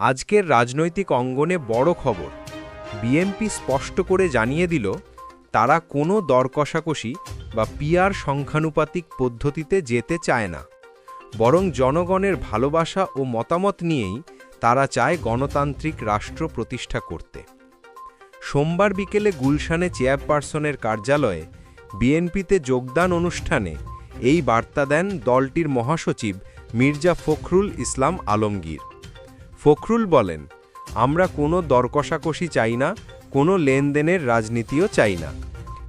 আজকের রাজনৈতিক অঙ্গনে বড় খবর। বিএনপি স্পষ্ট করে জানিয়ে দিল, তারা কোনো দর কষাকষি বা পিয়ার সংখ্যানুপাতিক পদ্ধতিতে যেতে চায় না। বরং জনগণের ভালোবাসা ও মতামত নিয়েই তারা চায় গণতান্ত্রিক রাষ্ট্র প্রতিষ্ঠা করতে। সোমবার বিকেলে গুলশানে চেয়ারপারসনের কার্যালয়ে বিএনপিতে যোগদান অনুষ্ঠানে এই বার্তা দেন দলটির মহাসচিব মির্জা ফখরুল ইসলাম আলমগীর। ফখরুল বলেন, আমরা কোনো দরকষাকষি চাই না, কোনো লেনদেনের রাজনীতিও চাই না।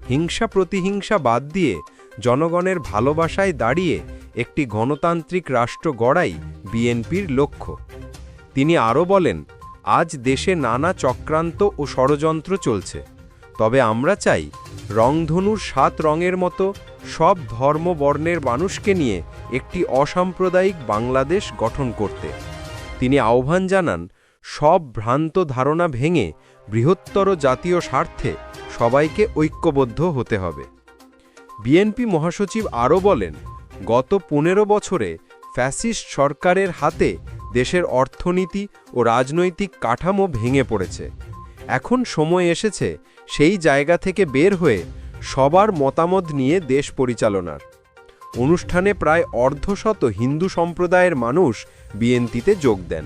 হিংসা প্রতিহিংসা বাদ দিয়ে জনগণের ভালোবাসায় দাঁড়িয়ে একটি গণতান্ত্রিক রাষ্ট্র গড়াই বিএনপির লক্ষ্য। তিনি আরও বলেন, আজ দেশে নানা চক্রান্ত ও ষড়যন্ত্র চলছে। তবে আমরা চাই রংধনুর সাত রঙের মতো সব ধর্ম বর্ণের মানুষকে নিয়ে একটি অসাম্প্রদায়িক বাংলাদেশ গঠন করতে। তিনি আহ্বান জানান, সব ভ্রান্ত ধারণা ভেঙে বৃহত্তর জাতীয় স্বার্থে সবাইকে ঐক্যবদ্ধ হতে হবে। বিএনপি মহাসচিব আরও বলেন, গত পনেরো বছরে ফ্যাসিস্ট সরকারের হাতে দেশের অর্থনীতি ও রাজনৈতিক কাঠামো ভেঙে পড়েছে। এখন সময় এসেছে সেই জায়গা থেকে বের হয়ে সবার মতামত নিয়ে দেশ পরিচালনার। অনুষ্ঠানে প্রায় অর্ধশত হিন্দু সম্প্রদায়ের মানুষ বিএনপিতে যোগ দেন।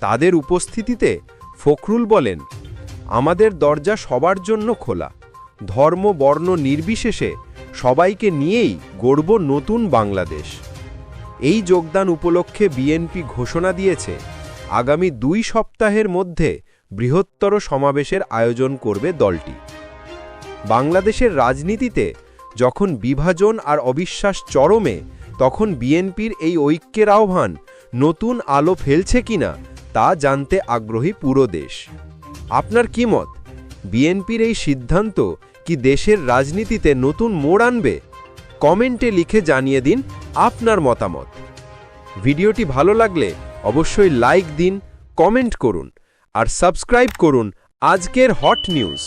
তাদের উপস্থিতিতে ফখরুল বলেন, আমাদের দরজা সবার জন্য খোলা। ধর্ম, বর্ণ নির্বিশেষে সবাইকে নিয়েই গড়ব নতুন বাংলাদেশ। এই যোগদান উপলক্ষে বিএনপি ঘোষণা দিয়েছে, আগামী দুই সপ্তাহের মধ্যে বৃহত্তর সমাবেশের আয়োজন করবে দলটি। বাংলাদেশের রাজনীতিতে যখন বিভাজন আর অবিশ্বাস চরমে, তখন বিএনপির এই ঐক্যের আহ্বান, নতুন আলো ফেলছে কিনা, তা জানতে আগ্রহী পুরো দেশ। আপনার কি মত? বিএনপির এই সিদ্ধান্ত কি দেশের রাজনীতিতে নতুন মোড় আনবে? কমেন্টে লিখে জানিয়ে দিন আপনার মতামত। ভিডিওটি ভালো লাগলে অবশ্যই লাইক দিন, কমেন্ট করুন, আর সাবস্ক্রাইব করুন আজকের হট নিউজ।